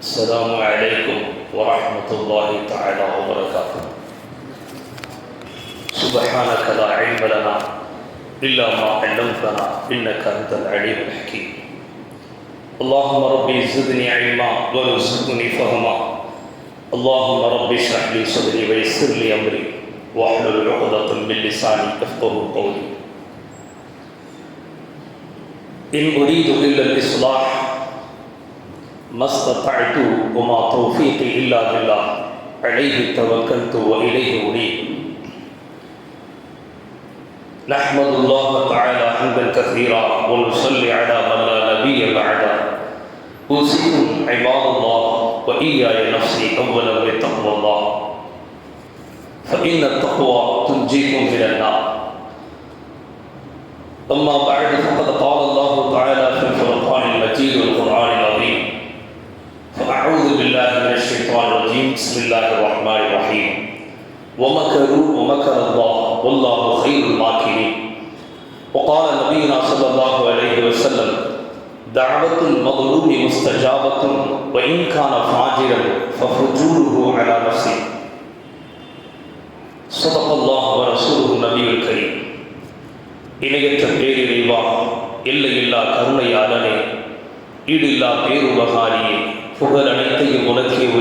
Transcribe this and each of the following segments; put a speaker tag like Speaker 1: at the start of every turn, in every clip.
Speaker 1: السلام عليكم ورحمة الله تعالى وبركاته. سبحانك لا علم لنا إلا ما علمتنا إنك أنت العليم الحكيم. اللهم ربي زدني علما وارزقني فهما. اللهم ربي اشرح لي صدري ويسر لي أمري واحلل عقدة من لساني يفقه قولي. إن أريد إلا الإصلاح ما استطعت وما توفيقي إلا بالله. عليه توكلت وإليه أنيب. نحمد الله تعالى حمدا كثيرا ونصلي على من لا نبي بعده. أوصيكم عباد الله وإياي نفسي أولا بتقوى الله. فإن التقوى تنجيكم من النار. أما بعد فقد قال بسم الله الرحمن الرحيم ومكروا ومكر الله والله خير الماكرين وقال نبينا صلى الله عليه وسلم دعوة المظلوم مستجابة وإن كان فاجرا ففجوره على نفسه صدق الله ورسوله النبي الكريم இணையற்ற பேரிறைவா எல்லையில்லா கருணையாளனே ஈடில்லா பேருபகாரியே புகழ் அனைத்தையும் உனக்கே உரித்தாக்கி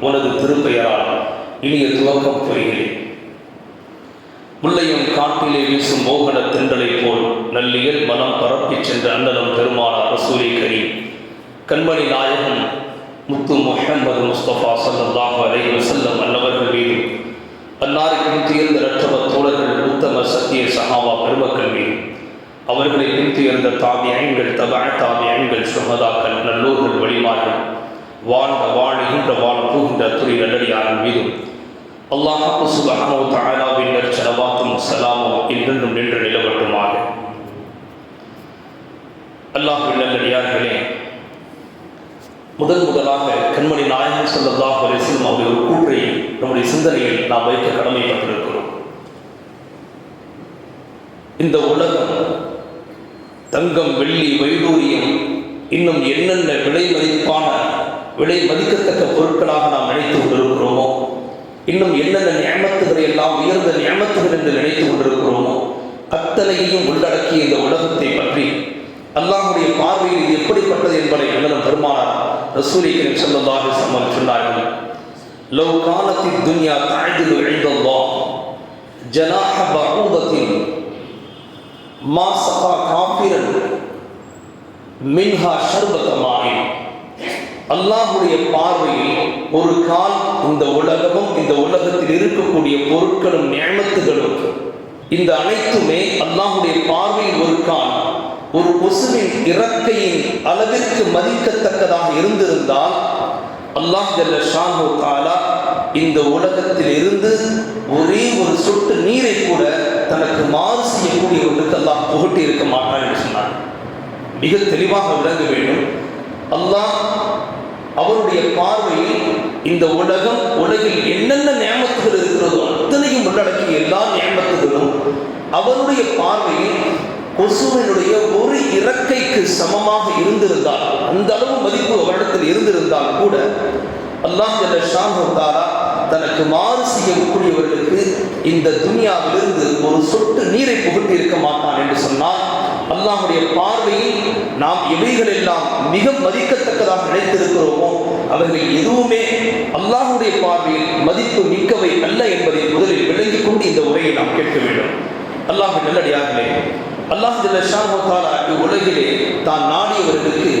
Speaker 1: உனது திருப்பெயரால் இனிய துவக்கம் புரிகிறேன். முல்லையம் காட்டிலே வீசும் மோகன தென்றலைப் போல் நல்லியல் மனம் பரப்பிச் சென்ற அண்ணலம் பெருமானார் ரசூலை கரி கண்மணி நாயகன் முத்து முஹம்மது முஸ்தபா சல்லாஹ் அலைஹி வஸல்லம் அன்னவர்கள் மீது அன்னாருக்கும் தேர்ந்த இரட்டவ தோழர்கள் உத்தம சத்திய சகாவா பெருமக்கள் மீது அவர்களை பின்துயர்ந்த தாபியங்கள் தபா தாபியங்கள் சுமதாக்கள் நல்லூர்கள் வழிமார்கள் வாழ்ந்த வாழுகின்ற வாழ போகின்ற துறை நல்லடியாரின் மீதும் அல்லாஹு சுபஹானோ தாயாவின் செலவாக்கும் சலாமும் என்றென்றும் நின்று நிலவட்டுமாக. அல்லாஹின் நல்லடியார்களே முதன் முதலாக கண்மணி நாயகன் சொல்லல்லாஹ் அலிஸ்லம் அவருடைய ஒரு கூற்றை நம்முடைய சிந்தனையில் நாம் வைக்க கடமைப்பட்டிருக்கிறோம். இந்த உலகம் தங்கம் வெள்ளி வைடூரியம் இன்னும் என்னென்ன விலை மதிப்பான விலை மதிக்கத்தக்க பொருட்களாக நாம் நினைத்து கொண்டிருக்கிறோமோ? இன்னும் என்னென்ன நியமத்துகளை எல்லாம் உயர்ந்த நியமத்துகள் என்று நினைத்து கொண்டிருக்கிறோமோ? அத்தனையையும் உள்ளடக்கிய இந்த உலகத்தை பற்றி அல்லாஹுடைய பார்வையில் இது எப்படிப்பட்டது என்பதை அண்ணனும் பெருமானார் ரசூலி கரீம் ஸல்லல்லாஹு சொன்னார்கள். லவ் காலத்தி துன்யா தாய்தில் இன்தல்லாஹ் ஜனாஹ பஊதத்தின் மா சகா மின்ஹா ஷர்பத அல்லாஹுடைய பார்வையில் ஒரு கால் இந்த உலகமும் இந்த உலகத்தில் இருக்கக்கூடிய பொருட்களும் நியமத்துகளும் இந்த அனைத்துமே அல்லாஹுடைய பார்வையில் ஒரு கால். ஒரு கொசுவின் இறக்கையின் அளவிற்கு மதிக்கத்தக்கதாக இருந்திருந்தால் அல்லாஹ் ஜல்ல ஷாஹு தாலா இந்த உலகத்தில் இருந்து ஒரே ஒரு சொட்டு நீரை கூட தனக்கு மாறு செய்யக்கூடிய ஒன்றுக்கு அல்லாஹ் புகட்டி இருக்க மாட்டான் என்று சொன்னார் மிக தெளிவாக விளங்க வேண்டும். அல்லாஹ் அவருடைய பார்வையில் இந்த உலகம் உலகில் என்னென்ன நியமத்துகள் இருக்கிறதோ அத்தனையும் உள்ளடக்கிய எல்லா நியமத்துகளும் அவருடைய பார்வையில் கொசுவினுடைய ஒரு இறக்கைக்கு சமமாக இருந்திருந்தால் அந்த அளவு மதிப்பு அவரிடத்தில் இருந்திருந்தால் கூட அல்லாஹ் ஜல்ல தாரா தனக்கு மாறு செய்யக்கூடியவர்களுக்கு இந்த துனியாவிலிருந்து ஒரு சொட்டு நீரை புகட்டி இருக்க மாட்டான் என்று சொன்னால் அல்லாஹுடைய பார்வையில் நாம் எவைகள் எல்லாம் மிக மதிக்கத்தக்கதாக நினைத்திருக்கிறோமோ அவர்கள் எதுவுமே அல்லாஹுடைய பார்வையில் மதிப்பு மிக்கவை அல்ல என்பதை முதலில் விளங்கிக் கொண்டு இந்த உரையை நாம் கேட்க வேண்டும். அல்லாஹ் நல்லடியார்களே அல்லாஹ் உலகிலே தான் நாடியவர்களுக்கு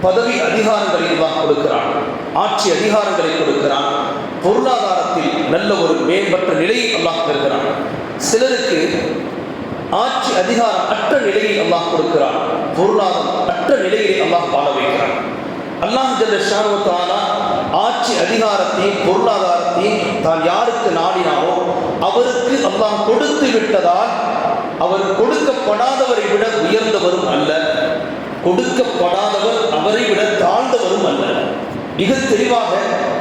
Speaker 1: பதவி அதிகாரங்களை தான் கொடுக்கிறான் ஆட்சி அதிகாரங்களை கொடுக்கிறான் பொருளாதாரத்தில் நல்ல ஒரு மேம்பட்ட நிலையை அல்லாஹ் தருகிறான். சிலருக்கு ஆட்சி அதிகாரம் அற்ற நிலையை அல்லாஹ் கொடுக்கிறான். பொருளாதாரம் அற்ற நிலையை அல்லாஹ் வாழ வைக்கிறான். அல்லாஹ் ஜல்ல ஆட்சி அதிகாரத்தையும் பொருளாதாரத்தையும் தான் யாருக்கு நாடினாரோ அவருக்கு அல்லாஹ் கொடுத்து விட்டதால் அவர் கொடுக்கப்படாதவரை விட உயர்ந்தவரும் அல்ல. கொடுக்கப்படாதவர் அவரை விட தாழ்ந்தவரும் அல்ல. மிக தெளிவாக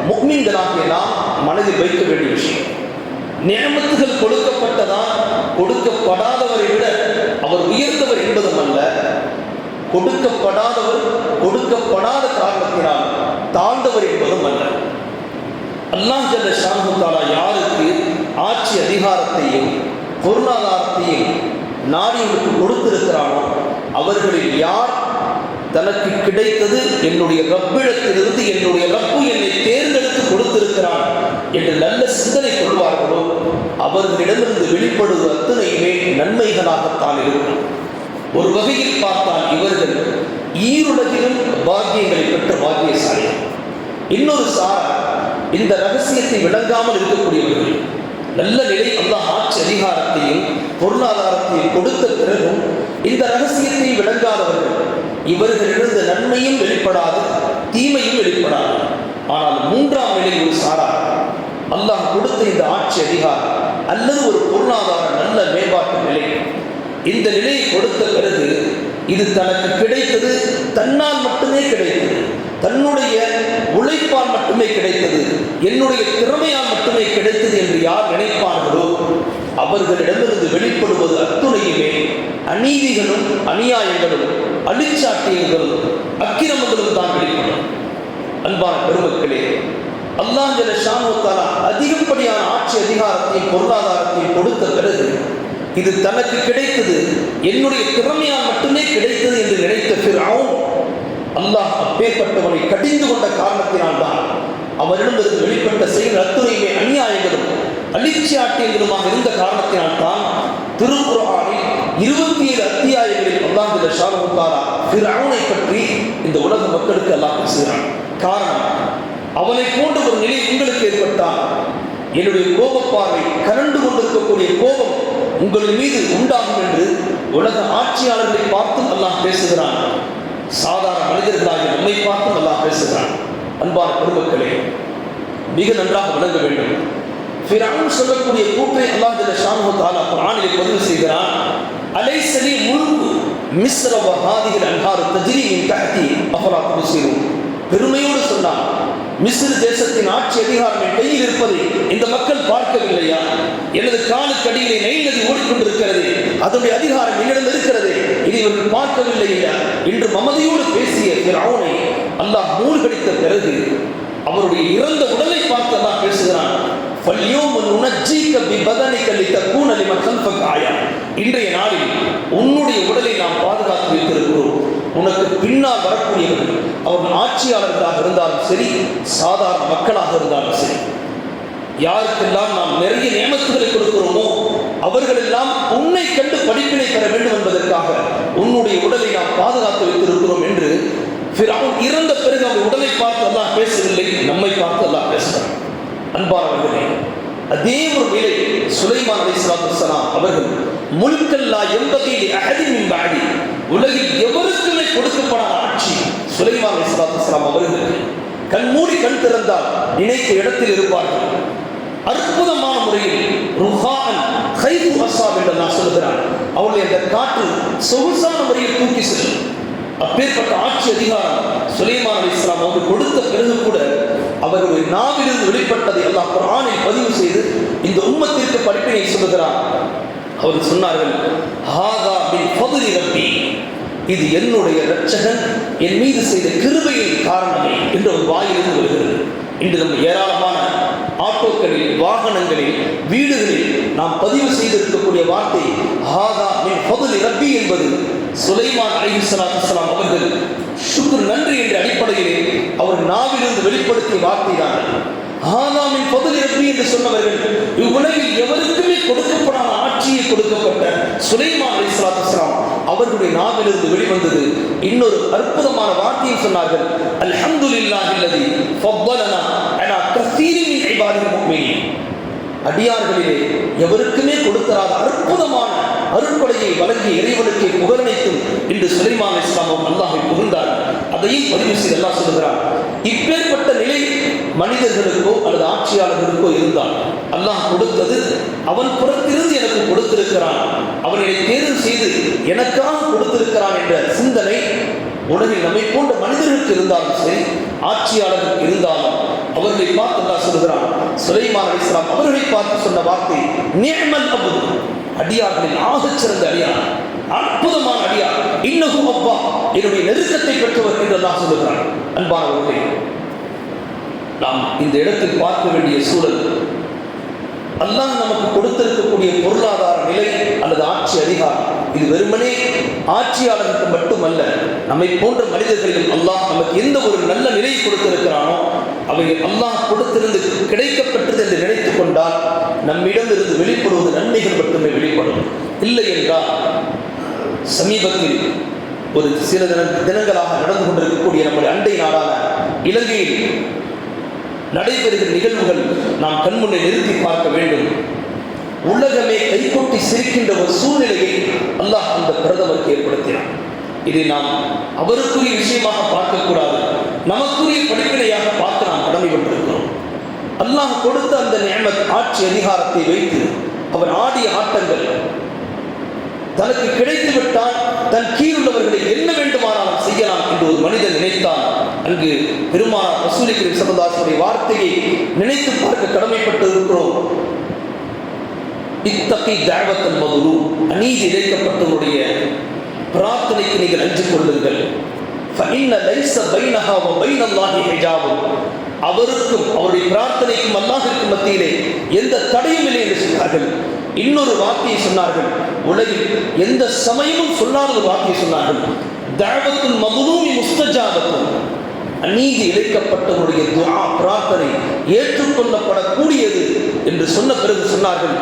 Speaker 1: முக்மீன்களாகிய நாம் மனதில் வைக்க வேண்டிய விஷயம். நியமத்துகள் கொடுக்கப்பட்டதால் கொடுக்கப்படாதவரை விட அவர் உயர்ந்தவர் என்பதும் அல்ல. கொடுக்கப்படாதவர் கொடுக்கப்படாத காரணத்தினால் தாழ்ந்தவர் என்பதும் அல்ல. அல்லாஹ் ஜல்ல ஷாமுத்தாலா யாருக்கு ஆட்சி அதிகாரத்தையும் பொருளாதாரத்தையும் நாடிகளுக்கு கொடுத்திருக்கிறானோ அவர்களில் யார் தனக்கு கிடைத்தது? என்னுடைய ரப்பிடத்திலிருந்து என்னுடைய ரப்பு என்னை தேர்ந்தெடுத்து கொடுத்திருக்கிறான். என்று நல்ல சிந்தனை கொள்வார்களோ அவர்களிடமிருந்து வெளிப்படுவது அத்தனையுமே நன்மைகளாகத்தான் இருக்கும். ஒரு வகையில் பார்த்தால் இவர்கள் ஈருலகிலும் பாக்கியங்களை பெற்ற பாக்கியசாலி. இன்னொரு சார் இந்த ரகசியத்தை விளங்காமல் இருக்கக்கூடியவர்கள். நல்ல நிலை அந்த ஆட்சி அதிகாரத்தையும் பொருளாதாரத்தையும் கொடுத்த பிறகும் இந்த ரகசியத்தை விளங்காதவர்கள் இவர்களிடந்து நன்மையும் வெளிப்படாது தீமையும் வெளிப்படாது. ஆனால் மூன்றாம் நிலை ஒரு சாரார் அல்லாஹ் கொடுத்த இந்த ஆட்சி அதிகாரம் அல்லது ஒரு பொருளாதார நல்ல மேம்பாட்டு நிலை. இந்த நிலையை கொடுத்த பிறகு இது தனக்கு கிடைத்தது தன்னால் மட்டுமே கிடைத்தது தன்னுடைய உழைப்பால் மட்டுமே கிடைத்தது என்னுடைய திறமையால் மட்டுமே கிடைத்தது என்று யார் நினைப்பார்களோ அவர்களிடமிருந்து வெளிப்படுவது அத்துணையுமே அநீதிகளும் அநியாயங்களும் அழிச்சாட்டியங்களும் அக்கிரமங்களும் தான் வெளிப்படும். அன்பான பெருமக்களே அல்லாஹ் ஜல ஷானுத்தாலா அதிகப்படியான ஆட்சி அதிகாரத்தையும் பொருளாதாரத்தையும் கொடுத்த பிறகு இது தனக்கு கிடைத்தது. என்னுடைய திறமையால் மட்டுமே கிடைத்தது என்று நினைத்த ஃபிர்அவுன் அல்லாஹ் அப்பேற்பட்டவனை கடிந்து கொண்ட காரணத்தினால் தான் வெளிப்பட்ட செயல் அத்துறையுமே அநியாயங்களும் அழிச்சியாட்டியங்களுமாக இருந்த காரணத்தினால் தான் திருக்குறானில் இருபத்தி ஏழு அத்தியாயங்களில் அல்லாஹ் ஜல ஷானுத்தாலா ஃபிர்அவுனை பற்றி இந்த உலக மக்களுக்கு அல்லாஹ் பேசுகிறான். காரணம் அவனை போன்ற ஒரு நிலை உங்களுக்கு ஏற்பட்டால் என்னுடைய கோபப்பார்வை கரண்டு கொண்டிருக்கக்கூடிய கோபம் உங்கள் மீது உண்டாகும் என்று உலக ஆட்சியாளர்களை பார்த்தும் அல்லாஹ் பேசுகிறான். சாதாரண மனிதர்களாகிய நம்மை பார்த்தும் அல்லாஹ் பேசுகிறான். அன்பான பெருமக்களே மிக நன்றாக விளங்க வேண்டும். ஃபிரௌன் சொல்லக்கூடிய கூற்றை அல்லாஹ் இந்த ஷானஹு தாலா குர்ஆனிலே பதிவு செய்கிறான். அலைசலி முழு மிஸ்ர வ ஹாதிஹில் அன்ஹாரு தஜ்ரி மின் தஹ்தி? அஃபலா பெருமையோடு சொன்னான் மிஸ்ரு தேசத்தின் ஆட்சி அதிகாரம் என் கையில் இருப்பதை இந்த மக்கள் பார்க்கவில்லையா? எனது காலுக்கு அடியிலே நெயில் நதி ஓடிக்கொண்டிருக்கிறது. அதனுடைய அதிகாரம் என்னிடம் இருக்கிறது. இதை இவர்கள் பார்க்கவில்லையா என்று மமதியோடு பேசிய பிராவனை அல்லாஹ் மூழ்கடித்த பிறகு அவருடைய இறந்த உடலை பார்த்து அல்லாஹ் பேசுகிறான். இன்றைய நாளில் உன்னுடைய உடலை நாம் பாதுகாத்து உனக்கு பின்னால் வரக்கூடியவர்கள் அவர்கள் ஆட்சியாளர்களாக இருந்தாலும் சரி சாதாரண மக்களாக இருந்தாலும் சரி யாருக்கெல்லாம் நாம் நிறைய நியமத்துகளை கொடுக்கிறோமோ அவர்களெல்லாம் உன்னை கண்டு படிப்பினை பெற வேண்டும் என்பதற்காக உன்னுடைய உடலை நாம் பாதுகாத்து வைத்திருக்கிறோம் என்று அவன் இறந்த பிறகு அவர் உடலை பார்த்து எல்லாம் பேசவில்லை நம்மை பார்த்து எல்லாம் பேசுகிறான். அன்பானவர்களே அதே ஒரு நிலை சுலைமான் அலைஹிஸ்ஸலாம் அவர்கள் முழுக்கல்லா எண்பதில் அகதி பாடி உலகில் எவருக்கு கொடுக்கப்பட ஆட்சி சுலைமான் இஸ்லாத்துலாம் அவர்கள் கண் மூடி கண் திறந்தால் நினைத்த இடத்தில் இருப்பார்கள். அற்புதமான முறையில் ருஹான் கைது அசாப் என்று நான் சொல்லுகிறான். அவளுடைய அந்த காற்று சொகுசான முறையில் தூக்கி செல்லும். அப்பேற்பட்ட ஆட்சி அதிகாரம் சுலைமான் அலி இஸ்லாம் அவர்கள் கொடுத்த பிறகு கூட அவருடைய நாவிலிருந்து வெளிப்பட்டதை அல்லாஹ் குர்ஆனில் பதிவு செய்து இந்த உம்மத்திற்கு படிப்பினை சொல்லுகிறார் அவர் சொன்னார்கள் ஹாதா பின் ஃபதுலி ரப்பி. இது என்னுடைய இரட்சகன் என் மீது செய்த கிருபையின் காரணமே என்று ஒரு வாயிலிருந்து வருகிறது. இன்று நம்ம ஏராளமான ஆட்டோக்களில் வாகனங்களில் வீடுகளில் நாம் பதிவு செய்திருக்கக்கூடிய வார்த்தை ஹாதா மின் பகுதி ரப்பி என்பது சுலைமான் அலைஹிஸ்ஸலாத்து அவர்கள் சுக்கு நன்றி என்ற அடிப்படையிலே அவர் நாவிலிருந்து வெளிப்படுத்திய வார்த்தை தான் ஹாதா மின் பகுதி ரப்பி என்று சொன்னவர்கள் இவ்வுலகில் எவருக்குமே கொடுக்கப்படாத ஆட்சியை கொடுக்கப்பட்ட சுலைமான் அவர்களுடைய நாவிலிருந்து வெளிவந்தது. இன்னொரு அற்புதமான வார்த்தையை சொன்னார்கள். அல்ஹம்துலில்லாஹி அல்லதி ஃபவ்வலனா அலா கஸீரின் இபாதில் அடியார்களிலே எவருக்குமே கொடுத்தராத அற்புதமான அருட்கொடையை வழங்கிய இறைவனுக்கு புகழனைத்தும் இன்று சுலைமான் இஸ்லாமும் அல்லாஹை புகழ்ந்தார் அதையும் பதிவு செய்து அல்லாஹ் சொல்லுகிறார் இப்பேற்பட்ட நிலை மனிதர்களுக்கோ அல்லது ஆட்சியாளர்களுக்கோ இருந்தால் அல்லாஹ் கொடுத்தது அவன் புறத்திலிருந்து எனக்கு கொடுத்திருக்கிறான். அவனை தேர்வு செய்து எனக்காக கொடுத்திருக்கிறான் என்ற சிந்தனை உலகில் நம்மை போன்ற மனிதர்களுக்கு இருந்தாலும் சரி ஆட்சியாளர்களுக்கு இருந்தாலும் அவர்களை பார்த்து தான் சொல்கிறான் சுலைமான் இஸ்லாம் அவர்களை பார்த்து சொன்ன வார்த்தை நேமல் அபுது. அடியார்களில் ஆகச் சிறந்த அடியார் அற்புதமான அடியார். இன்னகும் அப்பா என்னுடைய நெருக்கத்தை பெற்றவர் என்று அல்லாஹ் சொல்லுகிறான். அன்பானவர்களே நாம் இந்த இடத்தில் பார்க்க வேண்டிய சூழல் அல்லாஹ் நமக்கு கொடுத்திருக்கக்கூடிய பொருளாதார நிலை அல்லது ஆட்சி அதிகாரம் இது வெறுமனே ஆட்சியாளருக்கு மட்டுமல்ல நம்மை போன்ற மனிதர்களிலும் அல்லாஹ் நமக்கு எந்த ஒரு நல்ல நிலையை கொடுத்திருக்கிறானோ அவை அல்லாஹ் கொடுத்திருந்து கிடைக்கப்பட்டது என்று நினைத்துக் கொண்டால் நம்மிடம் இருந்து வெளிப்படுவது நன்மைகள் மட்டுமே வெளிப்படும். இல்லை என்றால் சமீபத்தில் ஒரு சில தின தினங்களாக நடந்து கொண்டிருக்கக்கூடிய நம்முடைய அண்டை நாடான இலங்கையில் நடைபெறுகிற நிகழ்வுகள் நாம் கண்முன்னே நிறுத்தி பார்க்க வேண்டும். உலகமே கைகொட்டி சிரிக்கின்ற ஒரு சூழ்நிலையை அல்லாஹ் அந்த பிரதமருக்கு ஏற்படுத்தினார் இதை நாம் அவருக்குரிய விஷயமாக பார்க்கக்கூடாது நமக்குரிய படிப்பினையாக பார்த்து நாம் கடமைப்பட்டிருக்கிறோம் அல்லாஹ் கொடுத்த அந்த நேமத் ஆட்சி அதிகாரத்தை வைத்து அவர் ஆடிய ஆட்டங்கள் தனக்கு கிடைத்து விட்டால் தன் கீழுள்ளவர்களை என்ன வேண்டுமானாலும் செய்யலாம் என்று ஒரு மனிதன் நினைத்தான். அங்கு பெருமான ரசூலி கிரீம் வார்த்தையை நினைத்து பார்க்க கடமைப்பட்டு இருக்கிறோம் இத்தகை தேவத் என்பது அநீதி இழைக்கப்பட்டவருடைய பிரார்த்தனைக்கு நீங்கள் அஞ்சு கொள்ளுங்கள். அவருக்கும் அவருடைய பிரார்த்தனைக்கும் அல்லாஹிற்கும் மத்தியிலே எந்த தடையும் இல்லை என்று சொன்னார்கள். இன்னொரு வார்த்தையை சொன்னார்கள். உலகில் எந்த சமயமும் சொல்லாத ஒரு வார்த்தையை சொன்னார்கள். தாவத்துல் மதுலூமி முஸ்தஜாபத்தும். அநீதி இழைக்கப்பட்டவருடைய துஆ பிரார்த்தனை ஏற்றுக்கொள்ளப்படக்கூடியது என்று சொன்ன பிறகு சொன்னார்கள்.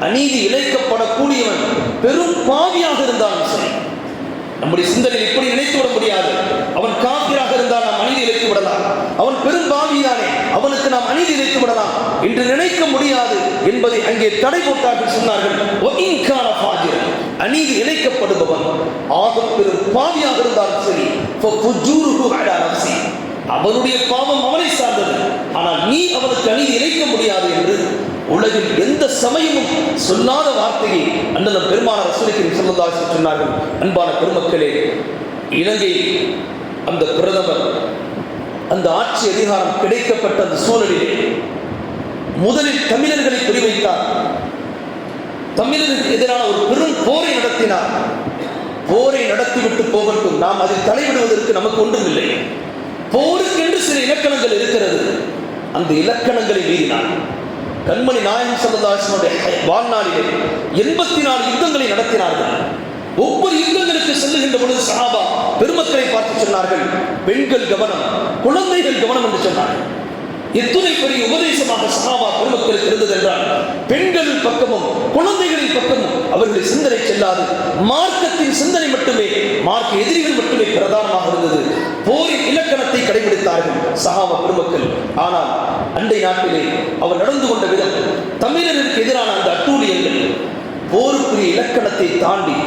Speaker 1: அநீதி இழைக்கப்படக்கூடியவன் பெரும் பாவியாக இருந்தாலும் சரி. நம்முடைய சிந்தனை இப்படி நினைத்து விட முடியாது? அவன் காப்பிராக இருந்தால் நாம் அநீதி இழைத்து விடலாம். அவன் பெரும் பாவிதானே அவனுக்கு நாம் அநீதி இழைத்து விடலாம். என்று நினைக்க முடியாது என்பதை அங்கே தடை போட்டார்கள் சொன்னார்கள். அநீதி இழைக்கப்படுபவன். ஆக பெரும் பாவியாக இருந்தாலும் சரி. அவனுடைய பாவம் அவனை சார்ந்தது. ஆனால் நீ அவனுக்கு அநீதி இணைக்க முடியாது என்று உலகில் எந்த சமயமும் சொல்லாத வார்த்தையை அண்ணன் பெருமான ரசூலிக்கு சொல்லதாக சொன்னார்கள். அன்பான பெருமக்களே இலங்கை அந்த பிரதமர் அந்த ஆட்சி அதிகாரம் கிடைக்கப்பட்ட அந்த சூழலிலே முதலில் தமிழர்களை குறிவைத்தார். தமிழருக்கு எதிரான ஒரு பெரும் போரை நடத்தினார். போரை நடத்திவிட்டு போகட்டும் நாம் அதில் தலையிடுவதற்கு நமக்கு ஒன்றுமில்லை போருக்கென்று சில இலக்கணங்கள் இருக்கிறது. அந்த இலக்கணங்களை மீறினார் கண்மணி நாயகம் சல்லாசனுடைய வாழ்நாளிலே எண்பத்தி நாலு யுத்தங்களை நடத்தினார்கள். ஒவ்வொரு யுத்தங்களுக்கு செல்லுகின்ற பொழுது சஹாபா பெருமக்களை பார்த்து சொன்னார்கள் பெண்கள் கவனம் குழந்தைகள் கவனம் என்று சொன்னார்கள். எத்துணை பெரிய உபதேசமாக சகாபா பெருமக்களுக்கு இருந்தது என்றால் பெண்களின் பக்கமும் குழந்தைகளின் பக்கமும் அவர்களை சிந்தனை செல்லாது. மார்க்கத்தின் சிந்தனை மட்டுமே மார்க்க எதிரிகள் மட்டுமே பிரதானமாக இருந்தது. போரின் இலக்கணத்தை கடைபிடித்தார்கள் சகாபா பெருமக்கள் ஆனால் அண்டை நாட்டிலே அவர் நடந்து கொண்ட விதம் தமிழருக்கு எதிரான அந்த அட்டூழியங்கள் போருக்குரிய இலக்கணத்தை தாண்டி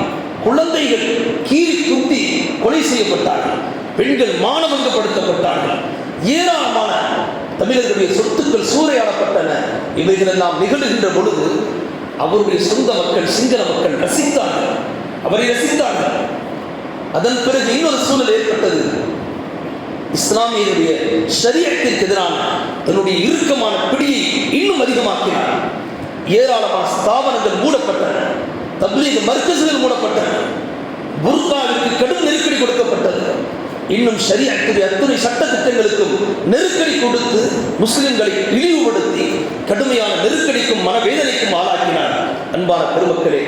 Speaker 1: குழந்தைகள் கீறி குத்தி கொலை செய்யப்பட்டார்கள். பெண்கள் மானபங்கப்படுத்தப்பட்டார்கள். ஏராளமான தமிழர்களுடைய சொத்துக்கள் சூறையாடப்பட்டன. இவைகளெல்லாம் நிகழுகின்ற பொழுது அவருடைய சொந்த மக்கள் சிங்கள மக்கள் ரசித்தார்கள். அவரை ரசித்தார்கள். அதன் பிறகு இன்னொரு சூழல் ஏற்பட்டது. இஸ்லாமியருடைய சரியத்திற்கு எதிரான தன்னுடைய இறுக்கமான பிடியை இன்னும் அதிகமாக்கினார். ஏராளமான ஸ்தாபனங்கள் மூடப்பட்டன. தப்லீக மர்க்கசுகள் மூடப்பட்டன. புர்காவிற்கு கடும் நெருக்கடி கொடுக்கப்பட்டது. இன்னும் ஷரியத்துடைய அத்துணை சட்ட திட்டங்களுக்கும் நெருக்கடி கொடுத்து முஸ்லிம்களை இழிவுபடுத்தி கடுமையான நெருக்கடிக்கும் மனவேதனைக்கும் ஆளாக்கினார் அன்பான பெருமக்களே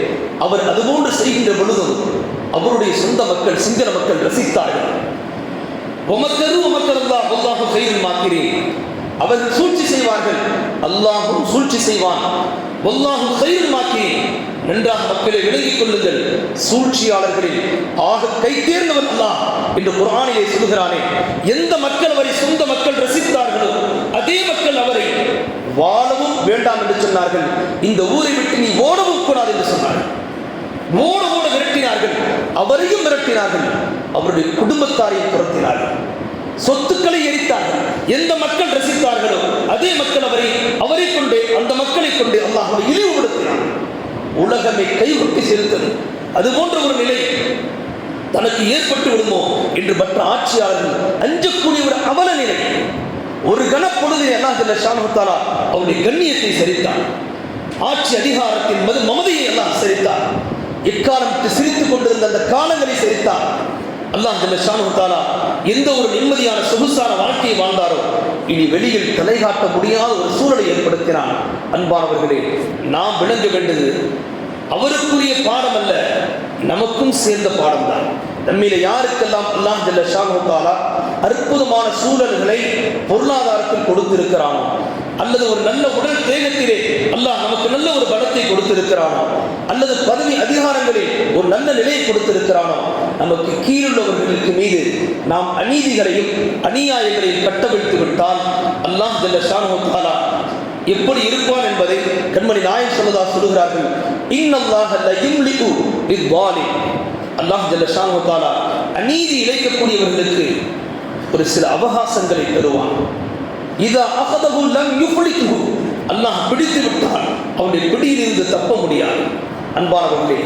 Speaker 1: அவர் அதுபோன்று செய்கின்ற பொழுதும் அவருடைய சொந்த மக்கள் சிங்கள மக்கள் ரசித்தார்கள். உமக்கரு உமக்கரல்லா அல்லாஹு கையில் மாக்கிறேன் அவர்கள் சூழ்ச்சி செய்வார்கள். அல்லாஹும் சூழ்ச்சி செய்வான். அல்லாஹு கையில் நன்றாக மக்களை விலகிக் கொள்ளுங்கள். சூழ்ச்சியாளர்களில் ஆக கை தேர்ந்தவன் அல்லாஹ் என்று குரானிலே சொல்கிறானே எந்த மக்கள் அவரை சொந்த மக்கள் ரசித்தார்களோ அதே மக்கள் அவரை வாழவும் வேண்டாம் என்று சொன்னார்கள். இந்த ஊரை விட்டு நீ ஓடவும் கூடாது என்று சொன்னார்கள். ஓட ஓட விரட்டினார்கள். அவரையும் விரட்டினார்கள். அவருடைய குடும்பத்தாரையும் துரத்தினார்கள். சொத்துக்களை எரித்தார்கள். எந்த மக்கள் ரசித்தார்களோ அதே மக்கள் அவரை அவரை கொண்டு அந்த மக்களை கொண்டு அல்லாஹ் இழிவுபடுத்தினார் உலகமே கைவிட்டு செலுத்தது. அது போன்ற ஒரு நிலை தனக்கு ஏற்பட்டு விடுமோ என்று மற்ற ஆட்சியாளர்கள் அஞ்சக்கூடிய ஒரு அவல நிலை. ஒரு கனப்பொழுது என்ன ஜல்ல ஷானஹுத்தாலா அவருடைய கண்ணியத்தை சரித்தார் ஆட்சி அதிகாரத்தின் மது மமதையை எல்லாம் சரித்தார் எக்காலம் சிரித்துக் கொண்டிருந்த அந்த காலங்களை சரித்தார் அல்லாஹ் ஜல்லஷானுத்தாலா எந்த ஒரு நிம்மதியான சொகுசான வாழ்க்கையை வாழ்ந்தாரோ இனி வெளியில் தலை காட்ட முடியாத ஒரு சூழலை ஏற்படுத்தினான். அன்பானவர்களே நாம் விளங்க வேண்டியது அவருக்குரிய பாடம் அல்ல நமக்கும் சேர்ந்த பாடம் தான். நம்மில யாருக்கெல்லாம் அல்லாஹ் ஜல்ல ஷானு அற்புதமான சூழல்களை பொருளாதாரத்தில் கொடுத்திருக்கிறானோ அல்லது ஒரு நல்ல உடல் தேகத்திலே அல்லாஹ் நமக்கு நல்ல ஒரு பலத்தை கொடுத்திருக்கிறானோ அல்லது பதவி அதிகாரங்களில் ஒரு நல்ல நிலையை கொடுத்திருக்கிறானோ நமக்கு கீழுள்ளவர்களுக்கு மீது நாம் அநீதிகளையும் அநியாயங்களையும் கட்டவிழ்த்து விட்டால் அல்லாஹ் ஜல்ல ஷானு எப்படி இருப்பான் என்பதை கண்மணி நாயன் சொல்லதா சொல்லுகிறார்கள் இன்னல்லாஹ ல யும்லிகு லில் அல்லாஹ் ஜல்ல ஷானு அநீதி இழைக்கக்கூடியவர்களுக்கு ஒரு சில அவகாசங்களை தருவான் இதா அகதகு லம் யுஃப்லிகு அல்லாஹ் பிடித்து விட்டால் அவனுடைய பிடியிலிருந்து தப்ப முடியாது. அன்பானவர்களே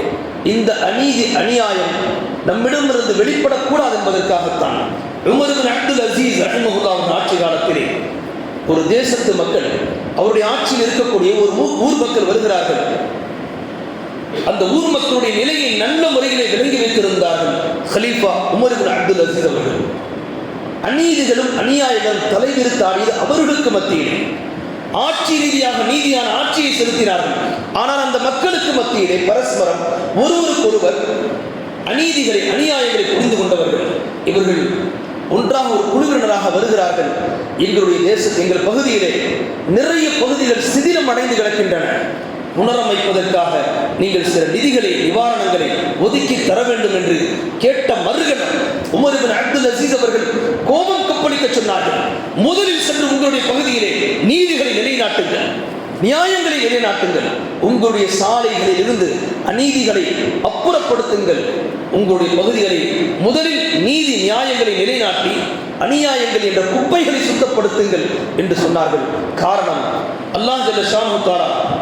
Speaker 1: இந்த அநீதி அநியாயம் நம்மிடமிருந்து வெளிப்படக்கூடாது என்பதற்காகத்தான் உமர் அப்துல் அசீஸ் ஆட்சி காலத்திலே ஒரு தேசத்து மக்கள் அவருடைய ஆட்சியில் இருக்கக்கூடிய ஒரு ஊர் ஊர் மக்கள் வருகிறார்கள். அந்த ஊர் மக்களுடைய நிலையை நல்ல முறையிலே விளங்கி வைத்திருந்தார்கள். ஹலீஃபா உமர் அப்துல் அசீஸ் அவர்கள். அநீதிகளும் அநியாயங்களும் தலைவிரித்தாடியது அவர்களுக்கு மத்தியிலே. ஆட்சி ரீதியாக நீதியான ஆட்சியை செலுத்தினார்கள். ஆனால் அந்த மக்களுக்கு மத்தியிலே பரஸ்பரம் ஒருவருக்கொருவர் அநீதிகளை அநியாயங்களை புரிந்து கொண்டவர்கள் இவர்கள் ஒன்றாக ஒரு குழுவினராக வருகிறார்கள். எங்களுடைய தேசத்து எங்கள் பகுதியிலே நிறைய பகுதிகள் சிதிலம் அடைந்து கிடக்கின்றன. புனரமைப்பதற்காக நீங்கள் சில நிதிகளை நிவாரணங்களை ஒதுக்கி தர வேண்டும் என்று கேட்ட மறுகணம் உமர் இப்னு அப்துல் அசீஸ் அவர்கள் முதலில் சென்று உங்களுடைய பகுதியிலே நீதிகளை நிலைநாட்டுங்கள் நியாயங்களை நிலைநாட்டுங்கள் உங்களுடைய சாலைகளில் இருந்து அநீதிகளை அப்புறப்படுத்துங்கள். உங்களுடைய பகுதிகளை முதலில் நீதி நியாயங்களை நிலைநாட்டி அநியாயங்கள் என்ற குப்பைகளை சுத்தப்படுத்துங்கள் என்று சொன்னார்கள். காரணம் அல்லாஹ் ஜல்ல ஷானு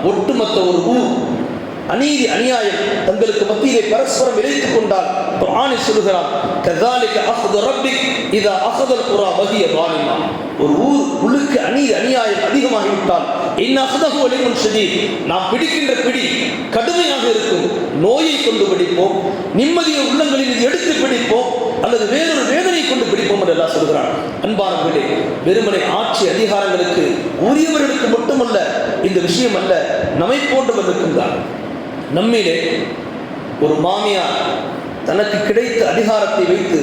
Speaker 1: ஒட்டுமொத்த ஒரு ஊர் அநீதி அநியாயம் தங்களுக்கு மத்தியிலே பரஸ்பரம் இணைத்துக் கொண்டால் குர்ஆனில் சொல்லுகிறான் கதாலிக அஹ்து ரப்பி இதா அஹதல் குரா வகிய பாலிமா ஒரு ஊர் முழுக்க அணி அநியாயம் அதிகமாகிவிட்டால் இன் அசதகு அலிமுன் சதி நாம் பிடிக்கின்ற பிடி கடுமையாக இருக்கும். நோயை கொண்டு பிடிப்போம் நிம்மதியை உள்ளங்களில் இது எடுத்து பிடிப்போம் அல்லது வேறொரு வேதனை கொண்டு பிடிப்போம் என்று எல்லாம் சொல்கிறான். அன்பானவர்களே வெறுமனை ஆட்சி அதிகாரங்களுக்கு உரியவர்களுக்கு மட்டுமல்ல இந்த விஷயம் அல்ல நம்மை போன்றவர்களுக்கும் தான். நம்மிலே ஒரு மாமியார் தனக்கு கிடைத்த அதிகாரத்தை வைத்து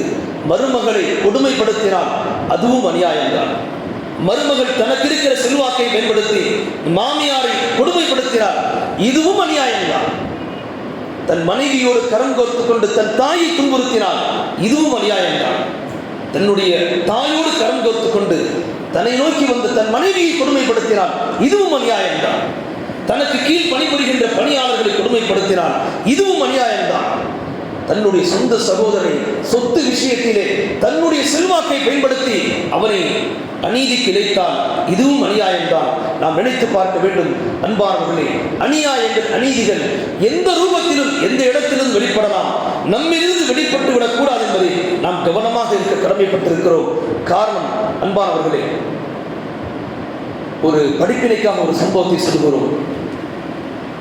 Speaker 1: மருமகளை கொடுமைப்படுத்தினால் அதுவும் அநியாயம்தான். மருமகள் தனக்கு இருக்கிற செல்வாக்கை பயன்படுத்தி மாமியாரை கொடுமைப்படுத்தினார். இதுவும் அநியாயம்தான். தன் மனைவியோடு கரம் கோர்த்து கொண்டு தன் தாயை துன்புறுத்தினார். இதுவும் அநியாயம்தான். தன்னுடைய தாயோடு கரம் கோர்த்து கொண்டு தன்னை நோக்கி வந்து தன் மனைவியை கொடுமைப்படுத்தினார். இதுவும் அநியாயம்தான். தனக்கு கீழ் பணிபுரிகின்ற பணியாளர்களை கொடுமைப்படுத்தினார். இதுவும் அநியாயம்தான். தன்னுடைய சொந்த சகோதரனை சொத்து விஷயத்திலே தன்னுடைய செல்வாக்கை பயன்படுத்தி அவனை அநீதி கிடைத்தால் இதுவும் அநியாயம்தான். நாம் நினைத்து பார்க்க வேண்டும். அன்பானவர்களே அநியாயங்கள் அநீதிகள் எந்த ரூபத்திலும் எந்த இடத்திலும் வெளிப்படலாம். நம்மிலிருந்து வெளிப்பட்டு விடக்கூடாது என்பதை நாம் கவனமாக இருக்க கடமைப்பட்டிருக்கிறோம். காரணம் அன்பானவர்களே ஒரு படிப்பினைக்காக ஒரு சம்பவத்தை சொல்கிறோம்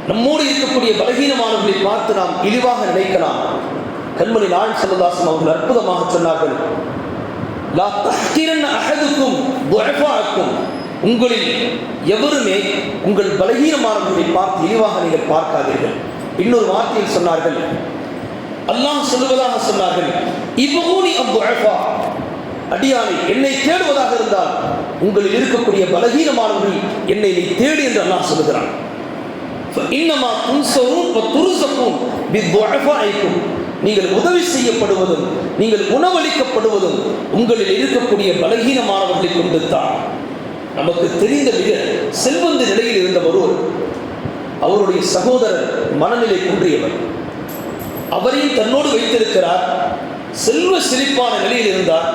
Speaker 1: நம்மோடு இருக்கக்கூடிய பலகீனமானவர்களை பார்த்து நாம் இழிவாக நினைக்கலாம். கண்மணி நாள் செல்லதாசன் அவர்கள் அற்புதமாக சொன்னார்கள். உங்களில் எவருமே உங்கள் பலகீனமானவர்களை பார்த்து இழிவாக நீங்கள் பார்க்காதீர்கள். இன்னொரு வார்த்தையில் சொன்னார்கள். அல்லாஹ் சொல்லுவதாக சொன்னார்கள். இவ்வூனி அப்துஅஃபா அடியானை என்னை தேடுவதாக இருந்தால் உங்களில் இருக்கக்கூடிய பலகீனமானவர்கள் என்னை நீ தேடு என்று அல்லாஹ் சொல்லுகிறான். இன்னமா துன்சரும் துருசக்கும் பித்துஅஃபாயிக்கும் நீங்கள் உதவி செய்யப்படுவதும் நீங்கள் உணவளிக்கப்படுவதும் உங்களில் இருக்கக்கூடிய பலகீனமானவர்களை கொண்டு தான் நமக்கு தெரிந்த மிக செல்வந்த நிலையில் இருந்த ஒருவர் அவருடைய சகோதரர் மனநிலை குன்றியவர் அவரையும் தன்னோடு வைத்திருக்கிறார். செல்வ செழிப்பான நிலையில் இருந்தார்.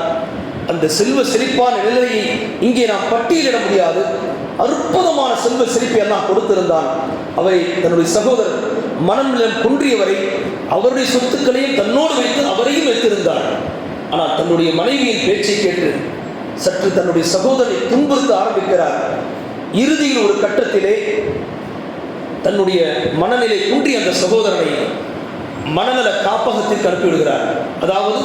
Speaker 1: அந்த செல்வ செழிப்பான நிலையை இங்கே நாம் பட்டியலிட முடியாது. அற்புதமான செல்வ செழிப்பை எல்லாம் கொடுத்திருந்தான். அவரை தன்னுடைய சகோதரர் மனநிலம் குன்றியவரை அவருடைய சொத்துக்களையும் தன்னோடு வைத்து அவரையும் வைத்திருந்தார். ஆனால் தன்னுடைய மனைவியின் பேச்சை கேட்டு சற்று தன்னுடைய சகோதரனை துன்புறுத்த ஆரம்பிக்கிறார். இறுதியில் ஒரு கட்டத்திலே தன்னுடைய மனநிலை குன்றி அந்த சகோதரனை மனநல காப்பகத்திற்கு அனுப்பிவிடுகிறார். அதாவது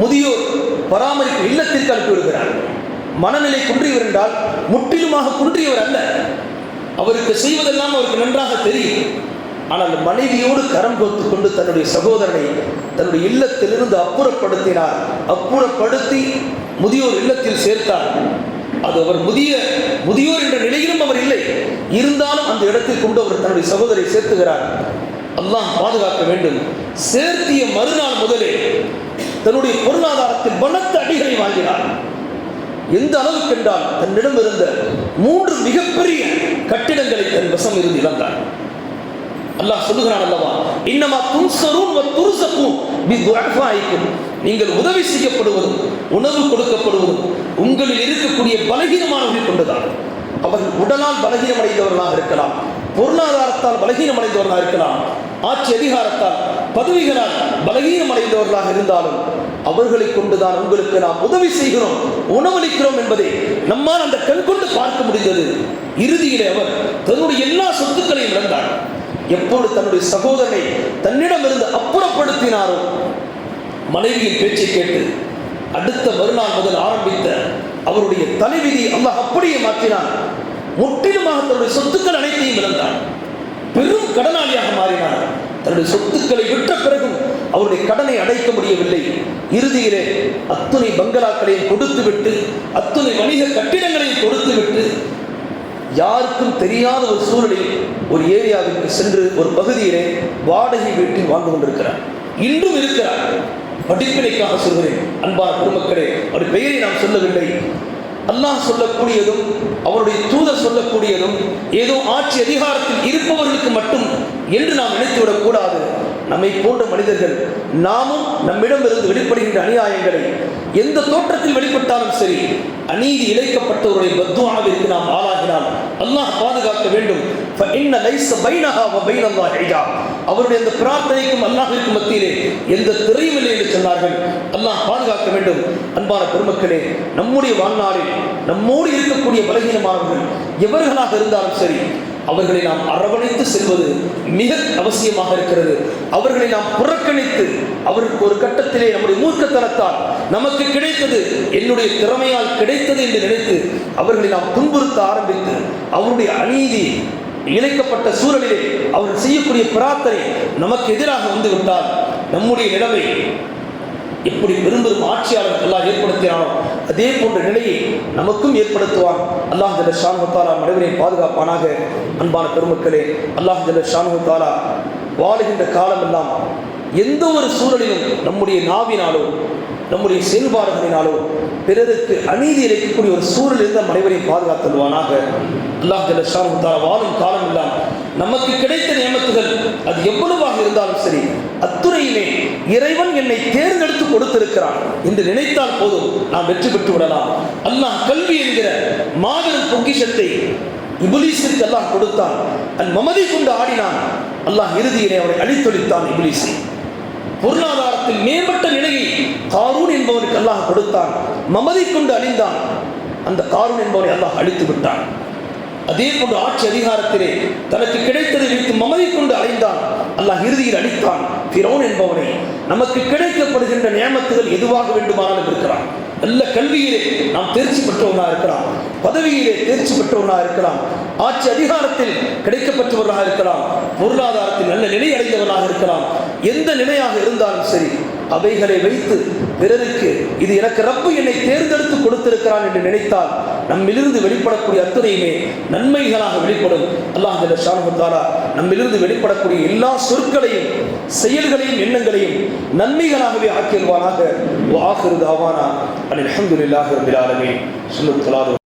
Speaker 1: முதியோர் பராமரிப்பு இல்லத்திற்கு அனுப்பிவிடுகிறார். மனநிலை குன்றியவர் என்றால் முற்றிலுமாக குன்றியவர் அல்ல. அவருக்கு செய்வதெல்லாம் அவருக்கு நன்றாக தெரியும். ஆனால் மனைவியோடு கரம் கோத்து கொண்டு தன்னுடைய சகோதரனை தன்னுடைய இல்லத்திலிருந்து அப்புறப்படுத்தினார். அப்புறப்படுத்தி முதியோர் இல்லத்தில் சேர்த்தார். அது அவர் முதிய முதியோர் என்ற நிலையிலும் அவர் இல்லை. இருந்தாலும் அந்த இடத்தில் கொண்டு அவர் தன்னுடைய சகோதரை சேர்த்துகிறார். அல்லாஹ் பாதுகாக்க வேண்டும். சேர்த்திய மறுநாள் முதலே தன்னுடைய பொருளாதாரத்தில் பலத்த அடிகளை வாங்கினார். எந்த அளவுக்கு என்றால் தன்னிடம் இருந்த மூன்று மிகப்பெரிய கட்டிடங்களை தன் வசம் இருந்து இழந்தார். அல்லாஹ் சொல்லுகிறான் அல்லவா இன்னமா துன்சரும் துருசக்கும் துர்சக்கும் நீங்கள் உதவி செய்யப்படுவதும் உணவு கொடுக்கப்படுவதும் உங்களில் இருக்கக்கூடிய பலகீனமானவர்கள் கொண்டுதான். அவர்கள் உடலால் பலகீனமடைந்தவர்களாக இருக்கலாம் பொருளாதாரத்தால் பலகீனமடைந்தவர்களாக இருக்கலாம் ஆட்சி அதிகாரத்தால் பதவிகளால் பலகீனமடைந்தவர்களாக இருந்தாலும் அவர்களை கொண்டுதான் உங்களுக்கு நாம் உதவி செய்கிறோம் உணவளிக்கிறோம் என்பதை நம்மால் அந்த கண் கொண்டு பார்க்க முடிந்தது. இறுதியிலே அவர் தன்னுடைய எல்லா சொத்துக்களையும் இழந்தார். எப்பொழுது தன்னுடைய சகோதரனை தன்னிடமிருந்து அப்புறப்படுத்தினாரோ மனைவியின் பேச்சை கேட்டு அடுத்த மறுநாள் முதல் ஆரம்பித்த அவருடைய தலைவிதி அல்லாஹ் அப்படியே மாற்றினான். முற்றிலுமாக தன்னுடைய சொத்துக்கள் அனைத்தையும் இழந்தார். பெரும் கடனாளியாக மாறினார். தன்னுடைய சொத்துக்களை விட்ட பிறகும் அவருடைய கடனை அடைக்க முடியவில்லை. இறுதியிலே அத்துணை பங்களாக்களையும் கொடுத்துவிட்டு அத்துணை வணிக கட்டிடங்களையும் கொடுத்துவிட்டு யாருக்கும் தெரியாத ஒரு சூழலில் ஒரு ஏரியாவிற்கு சென்று ஒரு பகுதியிலே வாடகை வீட்டில் வாழ்ந்து கொண்டிருக்கிறார். இன்றும் இருக்கிறார். படிப்பினைக்காக சொல்கிறேன். அன்பான குடும்பக்களே அவர் பெயரை நாம் சொல்லவில்லை. அல்லாஹ் சொல்லக்கூடியதும் அவருடைய தூதர் சொல்லக்கூடியதும் ஏதோ ஆட்சி அதிகாரத்தில் இருப்பவர்களுக்கு மட்டும் என்று நாம் நினைத்துவிடக் கூடாது. நம்மை போன்ற மனிதர்கள் நாமும் நம்மிடமிருந்து வெளிப்படுகின்ற அநியாயங்களை எந்த தோற்றத்தில் வெளிப்பட்டாலும் சரி அநீதி இழைக்கப்பட்டவருடைய பத்வாவிற்கு நாம் ஆளாகினால் அல்லாஹ் பாதுகாக்க வேண்டும். அவருடைய அந்த பிரார்த்தனைக்கும் அல்லாஹிற்கு மத்தியிலே எந்த திரையும் இல்லை என்று சொன்னார்கள். அல்லாஹ் பாதுகாக்க வேண்டும். அன்பான பெருமக்களே நம்முடைய வாழ்நாளில் நம்மோடு இருக்கக்கூடிய பலகீனமானவர்கள் எவர்களாக இருந்தாலும் சரி அவர்களை நாம் அரவணைத்து செல்வது மிக அவசியமாக இருக்கிறது. அவர்களை நாம் புறக்கணித்து அவருக்கு ஒரு கட்டத்திலே நம்முடைய மூர்க்கத்தனத்தால் நமக்கு கிடைத்தது என்னுடைய திறமையால் கிடைத்தது என்று நினைத்து அவர்களை நாம் துன்புறுத்த ஆரம்பித்து அவருடைய அநீதி இழைக்கப்பட்ட சூழலிலே அவர் செய்யக்கூடிய பிரார்த்தனை நமக்கு எதிராக வந்து விட்டால் நம்முடைய நிலைமை எப்படி பெரும் பெரும் ஆட்சியாளர் எல்லாம் ஏற்படுத்தினாலும் அதே போன்ற நிலையை நமக்கும் ஏற்படுத்துவான். அல்லாஹ் ஜல்ல ஷானு தாலா பாதுகாப்பானாக. அன்பான பெருமக்களே அல்லாஹ் ஜல்ல ஷானு வாழுகின்ற காலமெல்லாம் எந்த ஒரு சூழலிலும் நம்முடைய நாவினாலோ நம்முடைய செயல்பாடுகளினாலோ பிறருக்கு அநீதி இழைக்கக்கூடிய ஒரு சூழல் இருந்த அனைவரையும் பாதுகாத்தல்வானாக அல்லாஹ் ஜல்ல வாழும் காலம் எல்லாம் நமக்கு கிடைத்த நியமத்துகள் அது எவ்வளவாக இருந்தாலும் சரி அத்துறையுமே இறைவன் என்னை தேர்ந்தெடுத்து கொடுத்திருக்கிறான் என்று நினைத்தால் போதும் நாம் வெற்றி பெற்று விடலாம். அல்லாஹ் கல்வி என்கிற மாபெரும் பொக்கிஷத்தை இபுலீசிற்கு அல்லாஹ் கொடுத்தான். அன் மமதை கொண்டு ஆடினான். அல்லாஹ் இறுதியிலே அவரை அழித்தொழித்தான் இபுலீசி பொருளாதாரத்தில் மேம்பட்ட நிலையை காரூன் என்பவனுக்கு அல்லாஹ் கொடுத்தான். மமதை கொண்டு அழிந்தான் அந்த காரூன் என்பவனை அல்லாஹ் அழித்து விட்டான். அதே போன்று ஆட்சி அதிகாரத்திலே தனக்கு கிடைத்ததை வைத்து மமதை கொண்டு அலைந்தான். அல்லாஹ் இறுதியில் அடித்தான் பிரோன் என்பவனை நமக்கு கிடைக்கப்படுகின்ற நியமத்துகள் எதுவாக வேண்டுமானாலும் இருக்கிறான் நல்ல கல்வியிலே நாம் தேர்ச்சி பெற்றவனாக இருக்கலாம். பதவியிலே தேர்ச்சி பெற்றவனாக இருக்கலாம். ஆட்சி அதிகாரத்தில் கிடைக்கப்பட்டவர்களாக இருக்கலாம். பொருளாதாரத்தில் நல்ல நிலை அடைந்தவனாக இருக்கலாம். எந்த நிலையாக இருந்தாலும் சரி அவைகளை வைத்து பிறருக்கு இது எனக்கு ரப்பு என்னை தேர்ந்தெடுத்து கொடுத்திருக்கிறான் என்று நினைத்தால் நம்மிலிருந்து வெளிப்படக்கூடிய அத்துணையுமே நன்மைகளாக வெளிப்படும். அல்லாஹ் ஜல்ல நம்மிலிருந்து வெளிப்படக்கூடிய எல்லா சொற்களையும் செயல்களையும் எண்ணங்களையும் நன்மைகளாகவே ஆக்கியல்வானாக. வ ஆகிரு தாவானா. அல்ஹம்துலில்லாஹி ரப்பில்